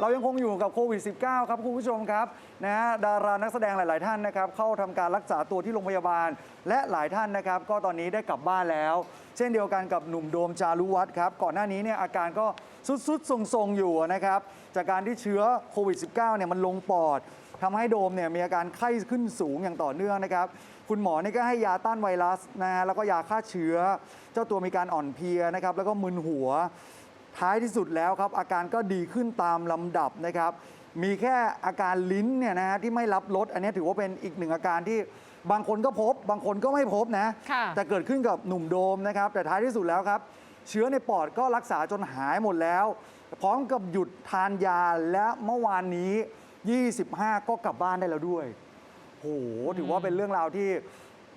เรายังคงอยู่กับโควิด -19 ครับคุณผู้ชมครับนะฮะดารานักแสดงหลาย ๆ ท่านนะครับเข้าทำการรักษาตัวที่โรงพยาบาล และหลายท่านนะครับ ก็ตอนนี้ได้กลับบ้านแล้ว เช่นเดียวกันกับหนุ่มโดมจารุวัฒน์ครับ ก่อนหน้านี้เนี่ยอาการก็สุดๆทรงๆ อยู่นะครับ จากการที่เชื้อโควิด -19 เนี่ยมันลงปอดทำให้โดมเนี่ยมีอาการไข้ขึ้นสูงอย่างต่อเนื่องนะครับ คุณหมอนี่ก็ให้ยาต้านไวรัสนะฮะแล้วก็ยาฆ่าเชื้อ เจ้าตัวมีการอ่อนเพลียนะครับแล้วก็มึนหัว ท้ายที่สุดแล้วครับ อาการก็ดีขึ้นตามลำดับนะครับ มีแค่อาการลิ้นเนี่ยนะฮะที่ไม่รับรสอันนี้ถือว่าเป็นอีกหนึ่งอาการที่บางคนก็พบ บางคนก็ไม่พบนะ ค่ะ แต่เกิดขึ้นกับหนุ่มโดมนะครับ แต่ท้ายที่สุดแล้วครับ เชื้อในปอดก็รักษาจนหายหมดแล้ว พร้อมกับหยุดทานยาและเมื่อวานนี้ 25 ก็กลับบ้านได้แล้วด้วย โห ถือว่าเป็นเรื่องราวที่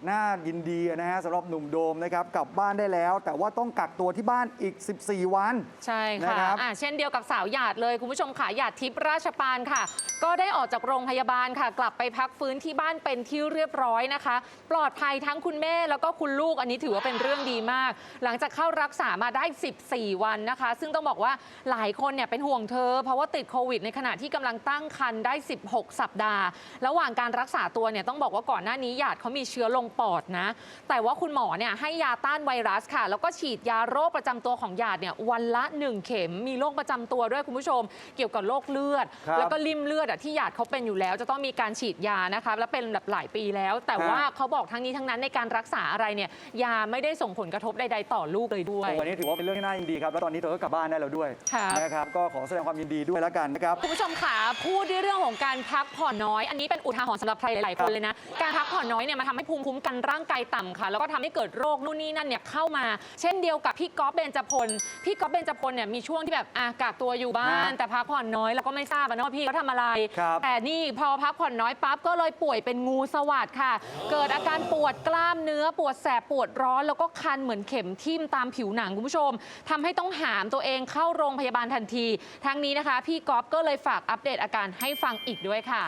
น่ายินดีนะฮะสำหรับหนุ่มโดมนะครับกลับบ้านได้แล้ว แต่ว่าต้องกักตัวที่บ้านอีก 14 วัน ใช่นะค่ะครับ อะ เช่นเดียวกับสาวหยาดเลย คุณผู้ชมค่ะหยาดทิพย์ราชปานค่ะ ก็ได้ออกจากโรงพยาบาลค่ะ กลับไปพักฟื้นที่บ้านเป็นที่เรียบร้อยนะคะ ปลอดภัยทั้งคุณแม่แล้วก็คุณลูกอันนี้ถือว่าเป็นเรื่องดีมาก หลังจากเข้ารักษามาได้ 14 วันนะคะ ซึ่งต้องบอกว่าหลายคนเนี่ยเป็นห่วงเธอ เพราะว่าติดโควิด ในขณะที่กำลังตั้งครรภ์ได้ 16 สัปดาห์ ระหว่างการรักษาตัวเนี่ยต้องบอกว่าก่อนหน้านี้หยาดเขามีเชื้อลงปอดนะ แต่ว่าคุณหมอเนี่ยให้ยาต้านไวรัสค่ะ แล้วก็ฉีดยาโรคประจำตัวของหยาดเนี่ยวันละ 1 เข็มมีโรคประจำตัวด้วยคุณผู้ชม เกี่ยวกับโรคเลือดครับแล้วก็ริ่มเลือดอะที่หยาดเขาเป็นอยู่แล้ว จะต้องมีการฉีดยานะคะแล้วเป็นแบบหลายปีแล้ว แต่ครับว่าเขาบอกทั้งนี้ทั้งนั้นในการรักษาอะไรเนี่ยยาไม่ได้ส่งผลกระทบใดๆต่อลูกเลยด้วยวันนี้ถือว่าเป็นเรื่องที่น่ายินดีครับแล้วตอนนี้เธอก็กลับบ้านได้แล้วด้วยครับนะครับก็ขอแสดงความยินดีด้วยแล้วกันนะครับคุณผู้ชมค่ะพูดในเรื่องของการพักผ่อนน้อย อันนี้เป็นอุทาหรณ์สำหรับใครหลายๆคนเลยนะการพักผ่อนน้อยเนี่ยมันทำให้ภูมิคุ้มกันร่างกายต่ำค่ะ แล้วก็ทำให้เกิดโรคนู่นนี่นั่นเนี่ยเข้ามา เช่นเดียวกับพี่ก๊อฟเบญจพล พี่ก๊อฟเบญจพลเนี่ยมีช่วงที่แบบอะกักตัวอยู่บ้าน ฮะแต่พักผ่อนน้อยแล้วก็ไม่ทราบอะเนาะพี่เขาทำอะไร ครับแต่นี่พอพักผ่อนน้อยปั๊บก็เลยป่วยเป็นงูสวัสดค่ะ เกิดอาการปวดกล้ามเนื้อปวดแสบปวดร้อนแล้วก็คันเหมือนเข็มทิ่มตามผิวหนังคุณผู้ชมทำให้ต้องหามตัวเองเข้าโรงพยาบาลทันที ทั้งนี้นะคะ พี่ก๊อฟก็เลยฝากอัปเดตอาการให้ฟังอีกด้วยค่ะ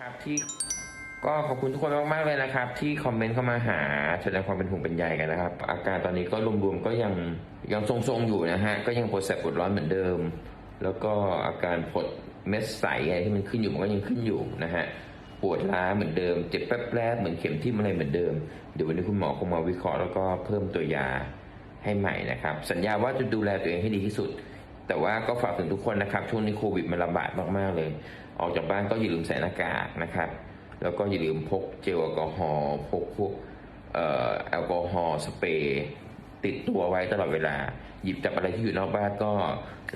ครับที่ ก็ขอบคุณทุกคนมากๆเลยนะครับ ที่คอมเมนต์เข้ามาหาแสดงความเป็นห่วงเป็นใยกันนะครับ อาการตอนนี้ก็รวมๆก็ยังยังทรงๆอยู่นะฮะก็ยังปวดแสบปวดร้อนเหมือนเดิม แล้วก็อาการผดเม็ดใสอะไรที่มันขึ้นอยู่มันก็ยังขึ้นอยู่นะฮะปวดล้าเหมือนเดิม เจ็บแป๊บๆเหมือนเข็มทิ่มอะไรเหมือนเดิมเดี๋ยววันนี้คุณหมอคงมาวิเคราะห์แล้วก็เพิ่มตัวยาให้ใหม่นะครับ สัญญาว่าจะดูแลตัวเองให้ดีที่สุด แต่ว่าก็ฝากถึงทุกคนนะครับช่วงนี้โควิดมันระบาดมากๆเลย ออกจากบ้านก็อย่าลืมใส่หน้ากากนะครับ แล้วก็อย่าลืมพกเจลแอลกอฮอล์พกพวกแอลกอฮอล์สเปรย์ติดตัวไว้ตลอดเวลา หยิบจับอะไรที่อยู่นอกบ้านก็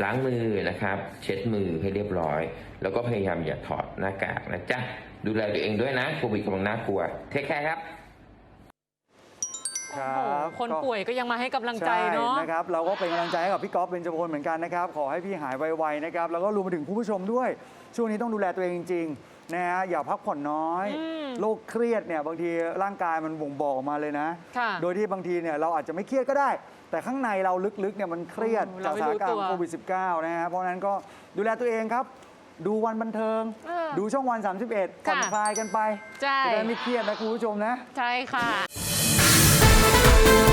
ล้างมือนะครับ เช็ดมือให้เรียบร้อย แล้วก็พยายามอย่าถอดหน้ากากนะจ๊ะดูแลตัวเองด้วยนะโควิดกำลังน่ากลัวเทคแคร์ครับ ครับโอ้โหคนก็ ป่วยก็ยังมาให้กำลังใจเนาะ ช่นะครับเราก็เป็นกำลังใจให้กับพี่ก๊อฟเบญจพลเหมือนกันนะครับ ขอให้พี่หายไวๆนะครับ แล้วก็รวมไปถึงคุณผู้ชมด้วย ช่วงนี้ต้องดูแลตัวเองจริงๆนะฮะอย่าพักผ่อนน้อยอืมโรคเครียดเนี่ยบางทีร่างกายมันบ่งบอกออกมาเลยนะ ค่ะ โดยที่บางทีเนี่ยเราอาจจะไม่เครียดก็ได้ แต่ข้างในเราลึกๆเนี่ยมันเครียดเออจากเราสไม่ถานรู้การณ์ตัวโควิด -19 นะฮะเพราะฉะนั้นก็ดูแลตัวเองครับ ดูวันบันเทิง เออดูช่องวัน 31ผ่อนค่ะ คลายกันไปใช่ จะได้ไม่เครียดนะคุณผู้ชมนะ ใช่ค่ะ Thank you.